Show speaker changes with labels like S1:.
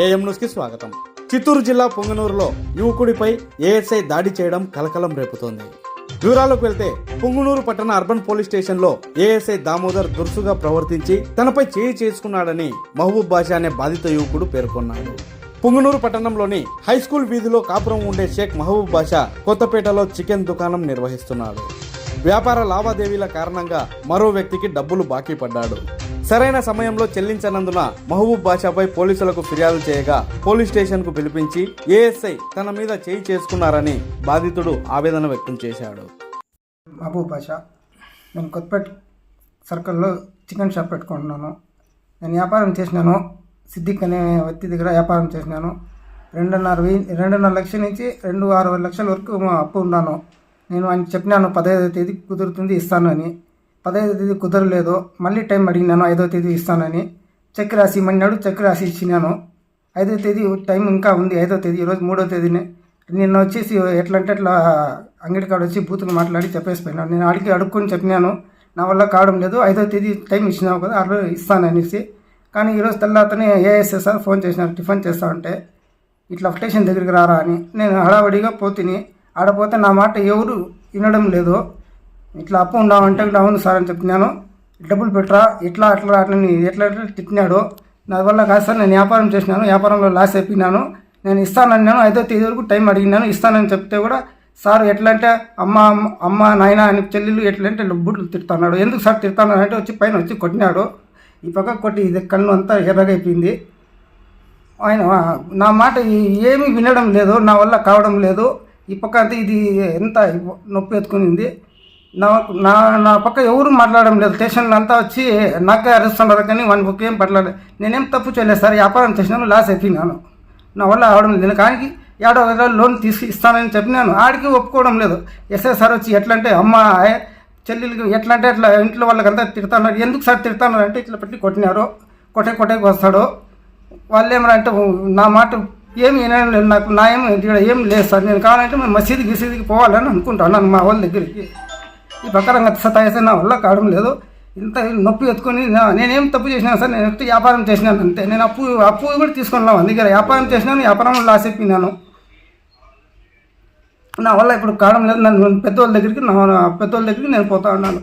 S1: AM న్యూస్కి స్వాగతం. చిత్తూరు జిల్లా పొంగనూరులో యువకుడిపై ఏఎస్ఐ దాడి చేయడం కలకలం రేపుతోంది. వివరాలకు వెళ్తే పొంగునూరు పట్టణ అర్బన్ పోలీస్ స్టేషన్లో ఏఎస్ఐ దామోదర్ దురుసుగా ప్రవర్తించి తనపై చేయి చేసుకున్నాడని మహబూబ్ బాషా అనే బాధిత యువకుడు పేర్కొన్నాడు. పుంగనూరు పట్టణంలోని హై స్కూల్ వీధిలో కాపురం ఉండే షేక్ మహబూబ్ బాషా కొత్తపేటలో చికెన్ దుకాణం నిర్వహిస్తున్నాడు. వ్యాపార లావాదేవీల కారణంగా మరో వ్యక్తికి డబ్బులు బాకీ పడ్డాడు. సరైన సమయంలో చెల్లించనందున మహబూబ్ బాషాపై పోలీసులకు ఫిర్యాదు చేయగా పోలీస్ స్టేషన్కు పిలిపించి ఏఎస్ఐ తన మీద చేయి చేసుకున్నారని బాధితుడు ఆవేదన వ్యక్తం చేశాడు.
S2: మహబూబ్ బాషా నేను కొత్తపేట సర్కిల్లో చికెన్ షాప్ పెట్టుకుంటున్నాను. నేను వ్యాపారం చేసినాను సిద్దిక్ అనే వ్యక్తి దగ్గర వ్యాపారం చేసినాను. రెండున్నర వెయ్యి రెండున్నర లక్షల నుంచి రెండు ఆరు లక్షల వరకు మా అప్పు ఉన్నాను. నేను ఆయన చెప్పినాను పదహైదో తేదీ కుదురుతుంది ఇస్తాను అని. పదహైదో తేదీ కుదరలేదు మళ్ళీ టైం అడిగినాను ఐదో తేదీ ఇస్తానని చెక్ రాసి ఇమ్మన్నాడు చెక్ రాసి ఇచ్చినాను. ఐదో తేదీ టైం ఇంకా ఉంది ఐదో తేదీ ఈరోజు మూడో తేదీనే. నిన్న వచ్చేసి ఎట్లంటే అట్లా అంగడి కాడ వచ్చి బూతులు మాట్లాడి చెప్పేసిపోయినాను నేను అడిగి అడుక్కొని చెప్పినాను నా వల్ల కావడం లేదు ఐదో తేదీ టైం ఇచ్చినావు కదా ఆ రోజు ఇస్తాను అనేసి. కానీ ఈరోజు తెల్లాతనే ఏఎస్ఎస్ఆర్ ఫోన్ చేసినారు టిఫిన్ చేస్తా ఉంటే ఇట్లా స్టేషన్ దగ్గరికి రారా అని. నేను హడావడిగా పోతిని ఆడపోతే నా మాట ఎవరు వినడం లేదు ఇట్లా అప్పు ఉండవంటే అవును సార్ అని చెప్తున్నాను. డబ్బులు పెట్టరా? ఇట్లా అట్లా అట్లని ఎట్లా ఎట్లా తిట్టినాడు నా వల్ల కాదు సార్ నేను వ్యాపారం చేసినాను వ్యాపారంలో లాస్ అయిపోయినాను. నేను ఇస్తానన్నాను ఐదో తేదీ వరకు టైం అడిగినాను ఇస్తానని చెప్తే కూడా సార్ ఎట్లా అంటే అమ్మ అమ్మ, అమ్మ నాయన అని చెల్లెలు ఎట్లా అంటే బుడ్లు తిడుతున్నాడు. ఎందుకు సార్ తిడుతున్నాడు అంటే వచ్చి పైన వచ్చి కొట్టినాడు. ఈ పక్క కొట్టి ఇది కన్ను అంతా ఎర్రగైపోయింది. ఆయన నా మాట ఏమీ వినడం లేదు నా వల్ల కావడం లేదు. ఈ పక్క అంతా ఇది ఎంత నొప్పి ఎత్తుకునింది నా నా నా పక్క ఎవరు మాట్లాడడం లేదు. స్టేషన్లు అంతా వచ్చి నాకే అరుస్తున్నారు కానీ వన్ బుక్ ఏం పట్టలేదు నేనేం తప్పు చేయలేదు సార్. వ్యాపారం చేసినాను లాస్ అయిపోయినాను నా వల్ల అవడం లేదు. కానీ ఏడో వేల లోన్ తీసి ఇస్తానని చెప్పినాను ఆడికి ఒప్పుకోవడం లేదు. ఎస్ఐ సార్ వచ్చి ఎట్లా అంటే అమ్మ చెల్లెలకి ఎట్లా అంటే అట్లా ఇంట్లో వాళ్ళకంతా తిడతాన్నారు ఎందుకు సార్ తిడతాన్నారు అంటే ఇట్లా పెట్టి కొట్టినారు. కొట్టే కొట్టేకి వస్తాడు. వాళ్ళు ఏమన్నా అంటే నా మాట ఏమి లేదు నాకు నా ఏం ఇక్కడ ఏం లేదు సార్. నేను కావాలంటే మేము మసీదు గిసీదికి పోవాలని అనుకుంటాను మా వాళ్ళ దగ్గరికి. ఈ ప్రకారంగా సతాయిస్తే నా వల్ల కావడం లేదు. ఇంత నొప్పి ఎత్తుకొని నేనేం తప్పు చేసినా సార్ నేను ఎక్కువ వ్యాపారం చేసినాను అంతే. నేను అప్పు అప్పు కూడా తీసుకున్నాను అందుకే వ్యాపారం చేసినాను వ్యాపారంలో లాస్ అయిపోయినాను నా వల్ల ఇప్పుడు కావడం లేదు. నన్ను పెద్దవాళ్ళ దగ్గరికి నా పెద్దవాళ్ళ దగ్గరికి నేను పోతా ఉన్నాను.